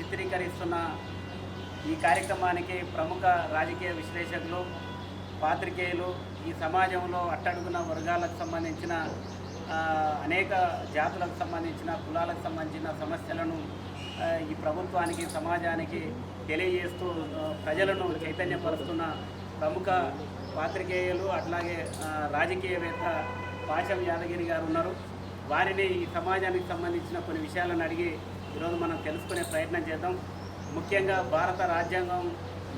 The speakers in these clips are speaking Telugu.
చిత్రీకరిస్తున్న ఈ కార్యక్రమానికి ప్రముఖ రాజకీయ విశ్లేషకులు పాత్రికేయులు ఈ సమాజంలో అట్టడుగున వర్గాలకు సంబంధించిన అనేక జాతులకు సంబంధించిన కులాలకు సంబంధించిన సమస్యలను ఈ ప్రభుత్వానికి సమాజానికి తెలియజేస్తూ ప్రజలను చైతన్యపరుస్తున్న ప్రముఖ పాత్రికేయులు అట్లాగే రాజకీయవేత్త పాశం యాదగిరి గారు ఉన్నారు. వారిని ఈ సమాజానికి సంబంధించిన కొన్ని విషయాలను అడిగి ఈరోజు మనం తెలుసుకునే ప్రయత్నం చేద్దాం. ముఖ్యంగా భారత రాజ్యాంగం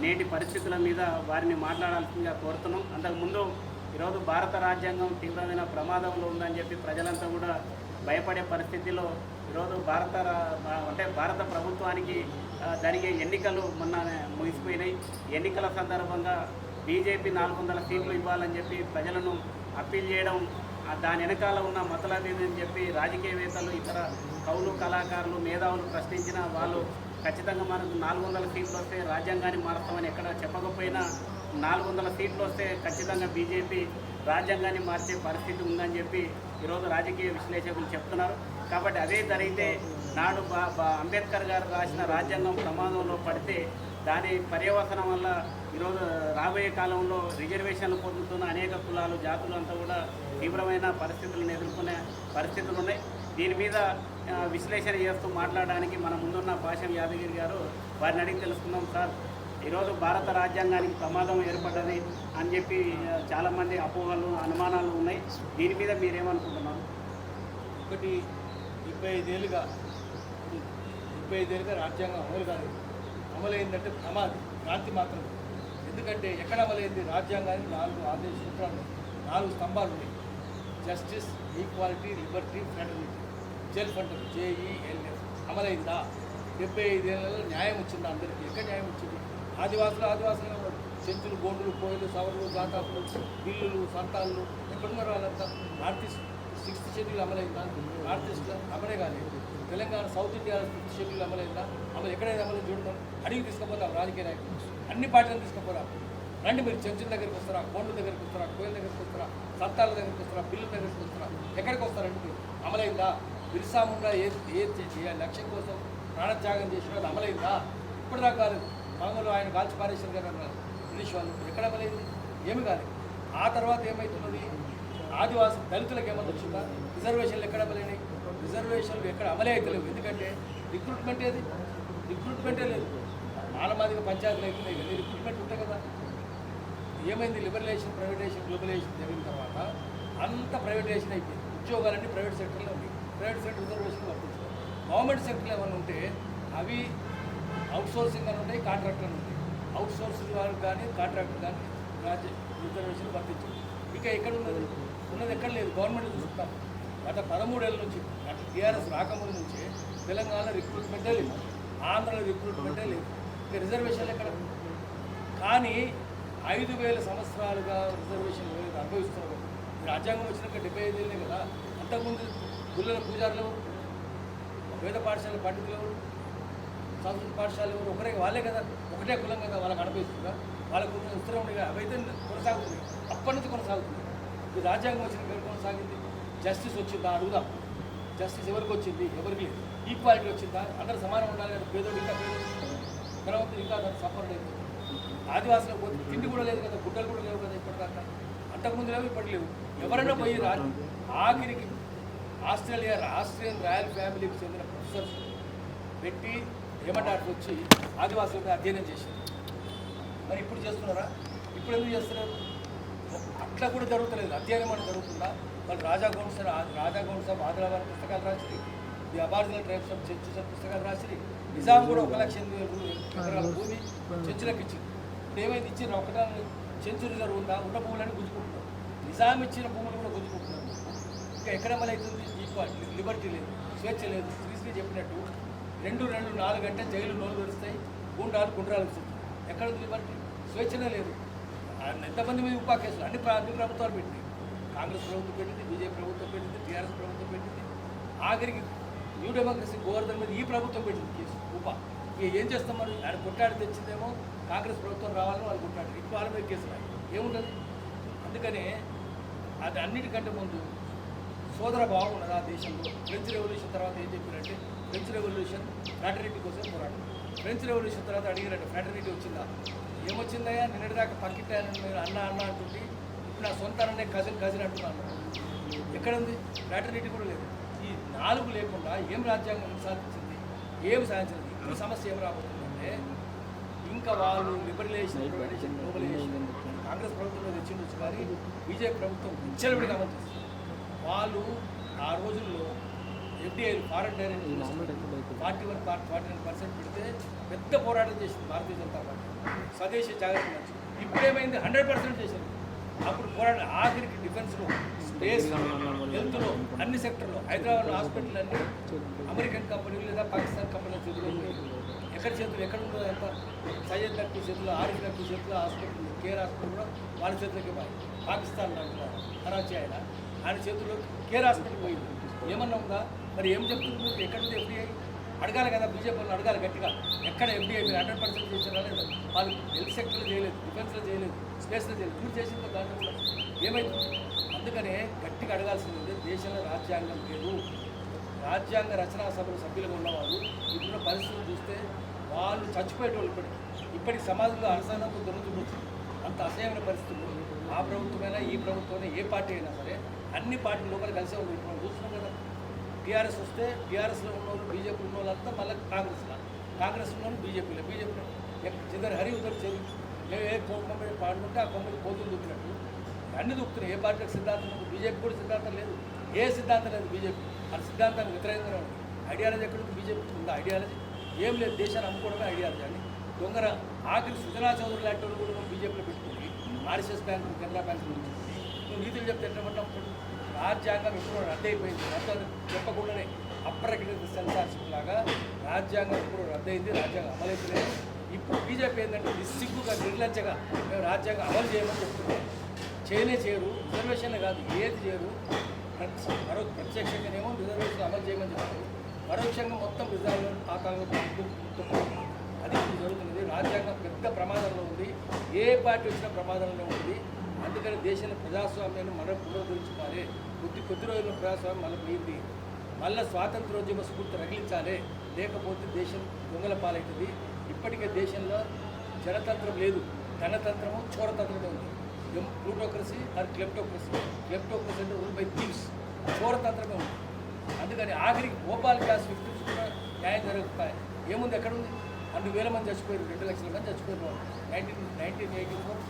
నేటి పరిస్థితుల మీద వారిని మాట్లాడాల్సిందిగా కోరుతున్నాం. అంతకుముందు ఈరోజు భారత రాజ్యాంగం తీవ్రమైన ప్రమాదంలో ఉందని చెప్పి ప్రజలంతా కూడా భయపడే పరిస్థితిలో ఈరోజు భారత అంటే భారత ప్రభుత్వానికి జరిగే ఎన్నికలు మొన్న ముగిసిపోయినాయి. ఎన్నికల సందర్భంగా బీజేపీ నాలుగు వందల సీట్లు ఇవ్వాలని చెప్పి ప్రజలను అప్పీల్ చేయడం దాని వెనకాల ఉన్న మతలదేదని అని చెప్పి రాజకీయవేత్తలు ఇతర కవులు కళాకారులు మేధావులు ప్రశ్నించిన వాళ్ళు ఖచ్చితంగా మనకు నాలుగు వందల సీట్లు వస్తే రాజ్యాంగాన్ని మారుస్తామని ఎక్కడ చెప్పకపోయినా నాలుగు వందల సీట్లు వస్తే ఖచ్చితంగా బీజేపీ రాజ్యాంగాన్ని మార్చే పరిస్థితి ఉందని చెప్పి ఈరోజు రాజకీయ విశ్లేషకులు చెప్తున్నారు. కాబట్టి అదే జరిగితే నాడు బా బా- అంబేద్కర్ గారు రాసిన రాజ్యాంగం ప్రమాదంలో పడితే దాని పర్యవసనం వల్ల ఈరోజు రాబోయే కాలంలో రిజర్వేషన్లు పొందుతున్న అనేక కులాలు జాతులు అంతా కూడా తీవ్రమైన పరిస్థితులను ఎదుర్కొనే పరిస్థితులు ఉన్నాయి. దీని మీద విశ్లేషణ చేస్తూ మాట్లాడడానికి మన ముందున్న భాషం యాదగిరి గారు వారిని అడిగి తెలుసుకుందాం సార్. ఈరోజు భారత రాజ్యాంగానికి ప్రమాదం ఏర్పడ్డది అని చెప్పి చాలామంది అపోహలు అనుమానాలు ఉన్నాయి. దీని మీద మీరేమనుకుంటున్నారు? ఒకటి డెబ్బై ఐదేళ్ళుగా డెబ్బై ఐదేళ్ళుగా రాజ్యాంగం అమలు కాదు అమలైందంటే ప్రమాదం క్రాంతి మాత్రం ఎందుకంటే ఎక్కడ అమలైంది రాజ్యాంగానికి నాలుగు ఆదేశ సూత్రాలు నాలుగు స్తంభాలు ఉన్నాయి. జస్టిస్ ఈక్వాలిటీ లిబర్టీ ఫ్రెటర్నిటీ జెల్ఫ్ అంటారు జేఈఎల్ఎఫ్ అమలైందా? డెబ్బై ఐదేళ్ళలో న్యాయం వచ్చిందా అందరికీ? ఎక్కడ న్యాయం వచ్చింది? ఆదివాసులు ఆదివాసులుగా ఉన్నారు చెంచులు గోండులు కోయలు సవర్లు జాతాపులు బిల్లులు సంతాళ్ళు ఎక్కడున్నారు వాళ్ళంతా? ఆర్టిస్ట్. సిక్స్త్ షెడ్యూల్ అమలైందా? నార్త్ ఈస్ట్లో అమలే కాలేదు Telangana south India fifth schedule అమలైందా? అమలు ఎక్కడైనా అమలు చూడటం అడిగి తీసుకుపోతాం రాజకీయ నాయకులు. అన్ని పార్టీలను తీసుకుపోరా. రండి మీరు చెంచుల దగ్గరికి వస్తారా? కోండ్ల దగ్గరికి వస్తారా? కోయల దగ్గరికి వస్తారా? సత్తాల దగ్గరికి వస్తారా? బిల్లుల దగ్గరికి వస్తారా? ఎక్కడికి వస్తారండి? అమలైందా? బిర్సా ముండా ఏ ఏ లక్ష్యం కోసం ప్రాణత్యాగం చేసిన వాళ్ళు అమలైందా? ఇప్పటిదాకా కాలేదు మంగళ ఆయన కాల్చి పారేశ్వర్ గారు అన్నారు బ్రిటిష్ వాళ్ళు. ఎక్కడ అమలైంది? ఏమి కాలేదు. ఆ తర్వాత ఏమవుతున్నది ఆదివాసి దళితులకు ఏమైనా వచ్చిందా? రిజర్వేషన్లు ఎక్కడ అమలైనాయి? రిజర్వేషన్లు ఎక్కడ అమలే అవుతలేవు ఎందుకంటే రిక్రూట్మెంట్ ఏది? రిక్రూట్మెంటే లేదు. మానవాధిక పంచాయతీలు అవుతున్నాయి కదా రిక్రూట్మెంట్ ఉంటాయి కదా. ఏమైంది? లిబరలైజేషన్ ప్రైవేటైజేషన్ గ్లోబలైజేషన్ జరిగిన తర్వాత అంత ప్రైవేటైజేషన్ అయిపోయింది. ఉద్యోగాలన్నీ ప్రైవేట్ సెక్టర్లో ఉన్నాయి. ప్రైవేట్ సెక్టర్ రిజర్వేషన్ వర్తించారు గవర్నమెంట్ సెక్టర్లో ఏమైనా ఉంటే అవి అవుట్ సోర్సింగ్ అని ఉంటాయి కాంట్రాక్ట్ అని ఉంటాయి. అవుట్ సోర్సింగ్ వాళ్ళకి కానీ కాంట్రాక్ట్ కానీ రాజ్య రిజర్వేషన్ వర్తించారు ఇంకా ఎక్కడ ఉన్నది? ఉన్నది ఎక్కడ లేదు గవర్నమెంట్ చూస్తాం. గత పదమూడేళ్ళ నుంచి గత టీఆర్ఎస్ రాకముందు నుంచి తెలంగాణ రిక్రూట్మెంటే లేదు. ఆంధ్రలో రిక్రూట్మెంటే లేదు. ఇక రిజర్వేషన్లు ఎక్కడ? కానీ ఐదు వేల సంవత్సరాలుగా రిజర్వేషన్ ఏదైతే అనుభవిస్తున్నారు రాజ్యాంగం వచ్చినాక డెబ్బై ఐదు ఏళ్ళే కదా. అంతకుముందు గుళ్ళల పూజారులు వేద పాఠశాల పండితులు ఎవరు? సంస్కృత పాఠశాలలు ఎవరు? ఒకరే వాళ్ళే కదా. ఒకటే కులం కదా వాళ్ళకి అనుభవిస్తుందా వాళ్ళకు ఉత్తరం ఉండగా అవైతే కొనసాగుతుంది. అప్పటి నుంచి కొనసాగుతుంది. ఈ రాజ్యాంగం వచ్చిన పేరు కొనసాగింది. జస్టిస్ వచ్చిందా అడుగుదాం. జస్టిస్ ఎవరికి వచ్చింది? ఎవరికి లేదు. ఈక్వాలిటీ వచ్చిందా? అందరూ సమానం ఉండాలి కదా. పేదోడు ఇంకా పేదోడు. ధనవంతుడు ఇంకా సఫర్ లేదు. ఆదివాసులకు పోతే తిండి కూడా లేదు కదా. గుడ్డలు కూడా లేవు కదా ఇప్పటిదాకా. అంతకుముందు లేవు ఇప్పటి లేవు ఎవరైనా పోయి రా ఆఖరికి ఆస్ట్రేలియా ఆస్ట్రేలియన్ రాయల్ ఫ్యామిలీకి చెందిన ప్రొఫెసర్స్ పెట్టి ఏమంటారు వచ్చి ఆదివాసులపై అధ్యయనం చేశారు. మరి ఇప్పుడు చేస్తున్నారా? ఇప్పుడు ఎందుకు చేస్తున్నారు? అట్లా కూడా జరుగుతలేదు. అధ్యయనం అనేది జరుగుతుందా? వాళ్ళు రాజా గౌండ్ సార్ రాజా గౌండ్ సాబ్ ఆదిలాబాద్ పుస్తకాలు రాసి the aboriginal tribes of church sir పుస్తకాలు రాసి నిజాం కూడా ఒక లక్ష ఎనిమిది ఎకరాల భూమి చెంచులకు ఇచ్చింది. ఏమైంది? ఇచ్చిన ఒకటా చెంచు రిజర్వ్ ఉందా? ఉన్న భూములని గుంజుకుంటున్నారు నిజాం ఇచ్చిన భూములు కూడా గుంజుకుంటున్నారు ఇంకా ఎక్కడ అవుతుంది? ఈక్వాలిటీ లిబర్టీ లేదు స్వేచ్ఛ లేదు. శ్రీశ్రీ చెప్పినట్టు రెండు రెండు నాలుగు గంటల జైలు నోరు తెరుస్తాయి గుండాలు గుండ్రాలు వస్తుంది ఎక్కడ ఉంది లిబర్టీ? స్వేచ్ఛనే లేదు. ఎంతమంది మీద ఉపా కేసులు? అన్ని అన్ని ప్రభుత్వాలు పెట్టినాయి. కాంగ్రెస్ ప్రభుత్వం పెట్టింది బీజేపీ ప్రభుత్వం పెట్టింది టీఆర్ఎస్ ప్రభుత్వం పెట్టింది. ఆఖరికి న్యూ డెమోక్రసీ గోవర్ధన్ మీద ఈ ప్రభుత్వం పెట్టింది కేసు ఉపా ఇక ఏం చేస్తాం మరి? ఆయన కొట్టాడి తెచ్చిందేమో. కాంగ్రెస్ ప్రభుత్వం రావాలని వాళ్ళు కొట్టాడు ఇప్పుడు వాళ్ళ మీద కేసు రాయి. ఏముండదు? అందుకనే అది అన్నిటికంటే ముందు సోదర భావం ఉన్నది ఆ దేశంలో. ఫ్రెంచ్ రెవల్యూషన్ తర్వాత ఏం చెప్పారంటే ఫ్రెంచ్ రెవల్యూషన్ ఫ్రాటర్నిటీ కోసం పోరాటం. ఫ్రెంచ్ రెవల్యూషన్ తర్వాత అడిగారంటే ఫ్రాటర్నిటీ వచ్చిందా? ఏమొచ్చిందయ్యా? నిన్నటిదాకా పక్కింటి ఆయన మీరు అన్న అన్న అంటుంటే ఇప్పుడు నా సొంత అన్ననే కజిన్ కజిన్ అంటున్నాను ఎక్కడ ఉంది ఫ్రాటర్నిటీ కూడా లేదు. ఈ నాలుగు లేకుండా ఏం రాజ్యాంగం సాధించింది? ఏం సాధించింది? ఇప్పుడు సమస్య ఏం రాబోతుందంటే ఇంకా వాళ్ళు ప్రైవేటైజేషన్ గ్లోబలైజేషన్ కాంగ్రెస్ ప్రభుత్వంలో తెచ్చిండొచ్చు కానీ బీజేపీ ప్రభుత్వం విచ్చలవిడిగా అమలు చేస్తుంది. వాళ్ళు ఆ రోజుల్లో FDI foreign direct forty one forty nine percent పెడితే పెద్ద పోరాటం చేసింది భారతీయ జనతా పార్టీ. స్వదేశీ జాగ్రత్త నుంచి. ఇప్పుడేమైంది హండ్రెడ్ పర్సెంట్ చేసింది అప్పుడు పోరాటం ఆఖరికి డిఫెన్స్లో స్పేస్ హెల్త్లో అన్ని సెక్టర్లో హైదరాబాద్ హాస్పిటల్ అన్ని అమెరికన్ కంపెనీలు లేదా పాకిస్తాన్ కంపెనీల చేతిలో. ఎక్కడ చేతులు ఎక్కడ ఉందో ఎంత? సయ్యద్ నక్కి చేతిలో ఆరిఫ్ నక్కి చేతిలో హాస్పిటల్. కేర్ హాస్పిటల్ కూడా వాళ్ళ చేతిలోకి పోయి పాకిస్తాన్ అంటున్నారు. కరాచీ ఆయన ఆయన చేతుల్లో కేర్ హాస్పిటల్ పోయింది. ఏమన్నా ఉందా? మరి ఏం చెప్తుంది ఎక్కడ ఉంది ఎఫ్డీఐ అడగాలి కదా బీజేపీ వాళ్ళు అడగాలి గట్టిగా. ఎక్కడ ఎఫ్డీఐ మీరు హండ్రెడ్ పర్సెంట్ చేసారా లేదా? వాళ్ళు హెల్త్ సెక్టర్లో చేయలేదు డిఫెన్స్లో చేయలేదు స్పేస్లో చేయలేదు. మీరు చేసిందో దాంట్లో కూడా. ఏమైంది? అందుకనే గట్టిగా అడగాల్సింది ఉంది దేశంలో రాజ్యాంగం లేదు. రాజ్యాంగ రచనా సభలో సభ్యులుగా ఉన్నవాళ్ళు ఇప్పుడున్న పరిస్థితులు చూస్తే వాళ్ళు చచ్చిపోయేటోళ్ళు ఇప్పటికి. ఇప్పటికి సమాజంలో అరసనంతో దొరుకుతుండొచ్చు అంత అసహ్యమైన పరిస్థితులు ఆ ప్రభుత్వమైనా ఈ ప్రభుత్వమైనా ఏ పార్టీ అయినా సరే అన్ని పార్టీల లోపల కలిసే ఉంటుంది మనం చూస్తున్నాం కదా టీఆర్ఎస్ వస్తే టీఆర్ఎస్లో ఉన్నవాళ్ళు బీజేపీ ఉన్న వాళ్ళంతా మళ్ళీ కాంగ్రెస్లో. కాంగ్రెస్ ఉన్న బీజేపీలో. బీజేపీలో చిదరు హరి ఉదరు చెవి ఏ ఏ కొమ్మ పాడుకుంటే ఆ కొమ్మకి కోతులు దుక్కినట్టు. అన్ని దుక్కుతున్నాయి ఏ పార్టీకి సిద్ధాంతం ఉంది బీజేపీ కూడా సిద్ధాంతం లేదు. ఏ సిద్ధాంతం లేదు బీజేపీ. అది సిద్ధాంతానికి వ్యతిరేకంగా ఉంది. ఐడియాలజీ ఎక్కడ బీజేపీ ఉందా? ఐడియాలజీ ఏం లేదు. దేశాన్ని అమ్ముకోవడమే ఐడియాలజీ అని. దొంగర ఆఖరి సుజనా చౌదరి లాంటి వాళ్ళు కూడా బీజేపీలో పెట్టుకుని ఆర్ఎస్ఎస్ బ్యాంకు కెనరా బ్యాంకు నువ్వు నీతులు చెప్తే ఎట్లమంటావు రాజ్యాంగం ఎప్పుడో రద్దయిపోయింది మొత్తం చెప్పకుండానే అప్రకటిత సెన్సార్షిప్ లాగా రాజ్యాంగం ఎప్పుడు రద్దయింది రాజ్యాంగం అమలైపోలేదు ఇప్పుడు బీజేపీ ఏంటంటే నిస్సిగ్గుగా నిర్లజ్జగా మేము రాజ్యాంగం అమలు చేయమని చెప్తున్నాం చేయనే చేయరు రిజర్వేషన్ కాదు ఏది చేయరు. మరో ప్రత్యక్షంగానేమో రిజర్వేషన్ అమలు చేయమని చెప్తారు. పరోక్షంగా మొత్తం రిజర్వేషన్ పాతాలను అది జరుగుతున్నది. రాజ్యాంగం పెద్ద ప్రమాదంలో ఉంది. ఏ పార్టీ వచ్చిన ప్రమాదంలో ఉంది. అందుకని దేశంలో ప్రజాస్వామ్యాన్ని మనం పునరుద్ధరించుకోవాలి కొద్ది కొద్ది రోజుల్లో ప్రజాస్వామ్యం మళ్ళీ పోయింది మళ్ళీ స్వాతంత్రోద్యమ స్ఫూర్తి రగిలించాలి. లేకపోతే దేశం దొంగల పాలవుతుంది ఇప్పటికే దేశంలో జనతంత్రం లేదు. ధనతంత్రము చోరతంత్రమే ఉంది. Plutocracy or kleptocracy. క్లెప్టోక్రసీ అంటే రూల్ బై థీమ్స్ చోరతంత్రమే ఉంది. అందుకని ఆఖరికి భోపాల్ గ్యాస్ విక్టిమ్స్ కూడా న్యాయం జరుగుతాయి ఏముంది ఎక్కడ ఉంది? రెండు వేల మంది చచ్చిపోయారు రెండు లక్షల మంది చచ్చిపోయారు. Nineteen nineteen eighty four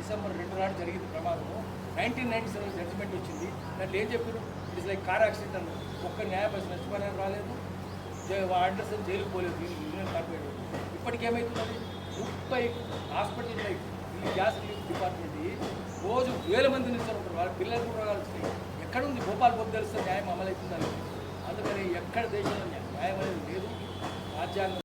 December రెండు నాడు జరిగింది ప్రమాదము నైన్టీన్ నైన్టీ సెవెన్ జడ్జిమెంట్ వచ్చింది. దాంట్లో ఏం చెప్పారు? ఇట్స్ లైక్ కార్ యాక్సిడెంట్ అన్నారు ఒక్క న్యాయపరిచి నష్టపరిహారం రాలేదు. అడ్రస్ జైలుకు పోలేదు. యూనియన్ కార్పొరేట్ ఇప్పటికి ముప్పై హాస్పిటల్ లైఫ్ ఈ గ్యాస్ రిలీఫ్ డిపార్ట్మెంట్ రోజు వేల మంది నిలుస్తారు వాళ్ళ పిల్లలు కూడా రావాల్సి ఎక్కడ ఉంది? భోపాల్ పొద్దు తెలుస్తే న్యాయం అమలవుతుందని అందుకని ఎక్కడ దేశంలో న్యాయం అనేది లేదు. రాజ్యాంగం